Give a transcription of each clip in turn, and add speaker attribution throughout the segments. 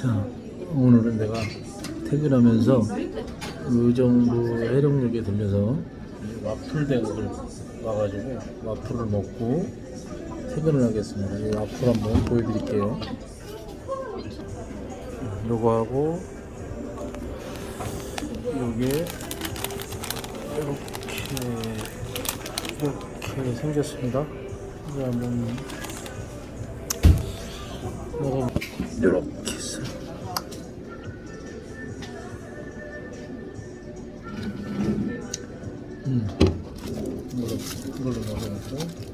Speaker 1: 자, 오늘은 내가 퇴근하면서 의정부 해령역에 들려서 와플 대학을 와가지고 와플을 먹고 퇴근을 하겠습니다. 이 와플 한번 보여드릴게요. 요거 하고 요게 이렇게 이렇게 생겼습니다. 이제 한번 먹어 이렇게 해서 음 이걸로 이걸로 먹어놓고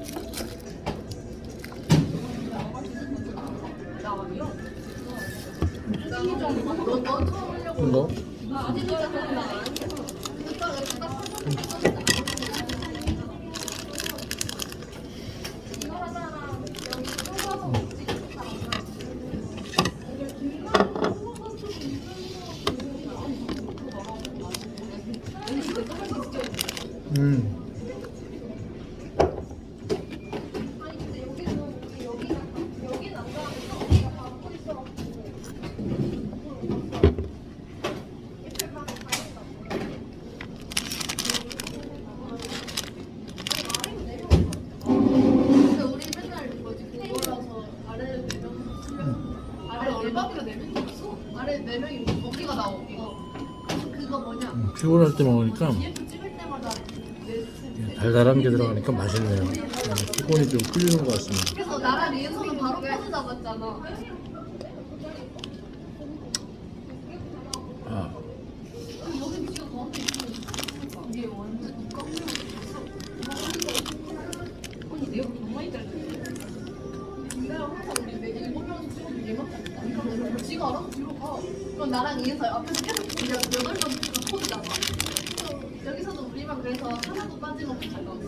Speaker 1: 이거 음
Speaker 2: 근데 우리 맨날 뭐지 그거라서 아래를 네 명. 아래 얼마나 네 명이었어? 아래 네 명이 어깨가 나 어깨가. 그거 뭐냐?
Speaker 1: 음, 피곤할 때 먹으니까 달달한 게 들어가니까 맛있네요. 음, 피곤이 좀 풀리는 것 같습니다.
Speaker 2: 그래서 나랑 이은서는 바로 포즈 잡았잖아.
Speaker 1: 아,
Speaker 2: 나랑 이은서 앞에서 계속 여덟 명 여기서도 우리만 그래서 하나도 빠짐없이 잘 나왔어.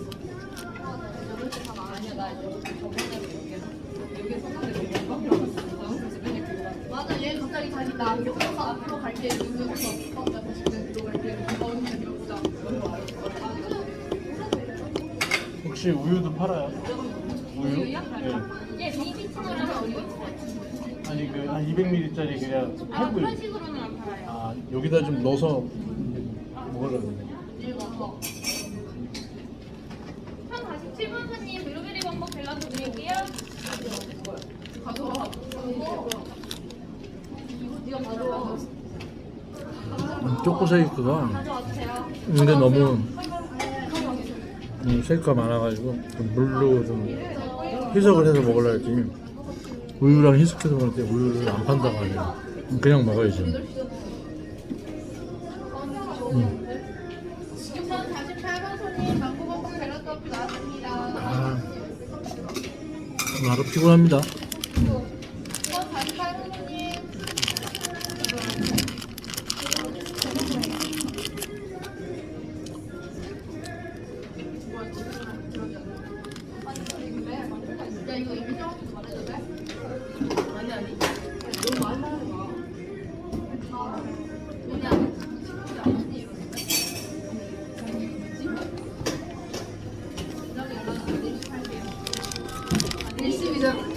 Speaker 2: 여덟 개다 나 아니야 나개 저번에 여기 여기서 하는데 너무 깜짝 맞아 얘 갑자기 자기 나 여기서 앞으로 갈게 이러면서 어, 나 다시 그냥 들어갈게 어 언니 들어보자
Speaker 1: 혹시 우유도 팔아요? 우유? 예.
Speaker 3: 예, 베이비처럼
Speaker 1: 아니 그 한 200ml짜리 그냥
Speaker 3: 아,
Speaker 1: 팩을
Speaker 3: 그런 식으로는 안 팔아요.
Speaker 1: 아 여기다 좀 넣어서 먹으려고
Speaker 2: 읽어서
Speaker 3: 한 47번 손님 블루베리 범벅 밸런스 드릴게요.
Speaker 2: 가져와 이거 네가 가져와
Speaker 1: 초코 쉐이크가. 근데 너무 음, 쉐이크가 많아가지고 좀 물로 좀 희석을 해서 먹으려 했더니 우유랑 희석해서 먹을 때 우유를 안 판다고 하네요 그냥 먹어야죠 음. 바로 피곤합니다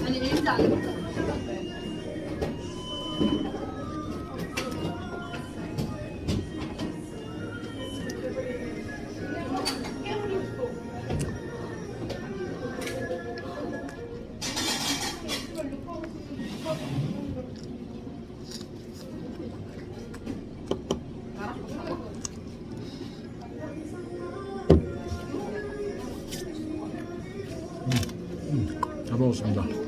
Speaker 2: 아니 일시 안 했어
Speaker 1: 잘 먹었습니다